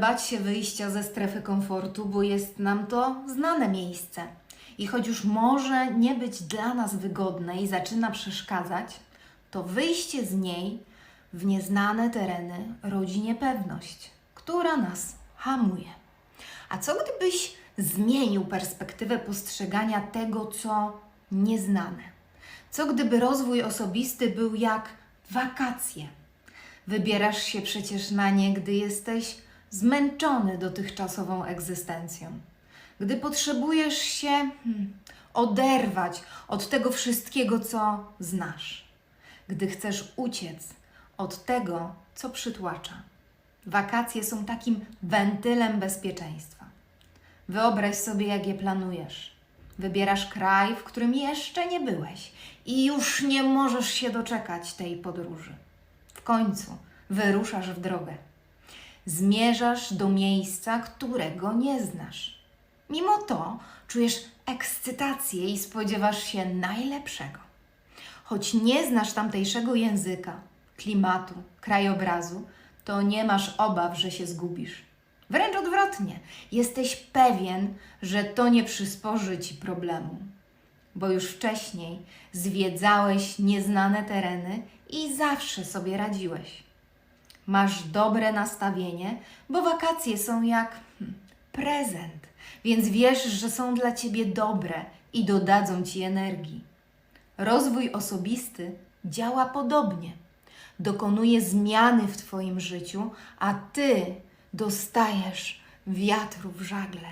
bać się wyjścia ze strefy komfortu, bo jest nam to znane miejsce. I choć już może nie być dla nas wygodne i zaczyna przeszkadzać, to wyjście z niej w nieznane tereny rodzi niepewność, która nas hamuje. A co gdybyś zmienił perspektywę postrzegania tego, co nieznane? Co gdyby rozwój osobisty był jak wakacje? Wybierasz się przecież na nie, gdy jesteś zmęczony dotychczasową egzystencją. Gdy potrzebujesz się hmm, oderwać od tego wszystkiego, co znasz. Gdy chcesz uciec od tego, co przytłacza. Wakacje są takim wentylem bezpieczeństwa. Wyobraź sobie, jak je planujesz. Wybierasz kraj, w którym jeszcze nie byłeś i już nie możesz się doczekać tej podróży. W końcu wyruszasz w drogę. Zmierzasz do miejsca, którego nie znasz. Mimo to czujesz ekscytację i spodziewasz się najlepszego. Choć nie znasz tamtejszego języka, klimatu, krajobrazu, to nie masz obaw, że się zgubisz. Wręcz odwrotnie, jesteś pewien, że to nie przysporzy ci problemu, bo już wcześniej zwiedzałeś nieznane tereny i zawsze sobie radziłeś. Masz dobre nastawienie, bo wakacje są jak hmm, prezent, więc wiesz, że są dla ciebie dobre i dodadzą ci energii. Rozwój osobisty działa podobnie. Dokonuje zmiany w Twoim życiu, a Ty dostajesz wiatru w żagle.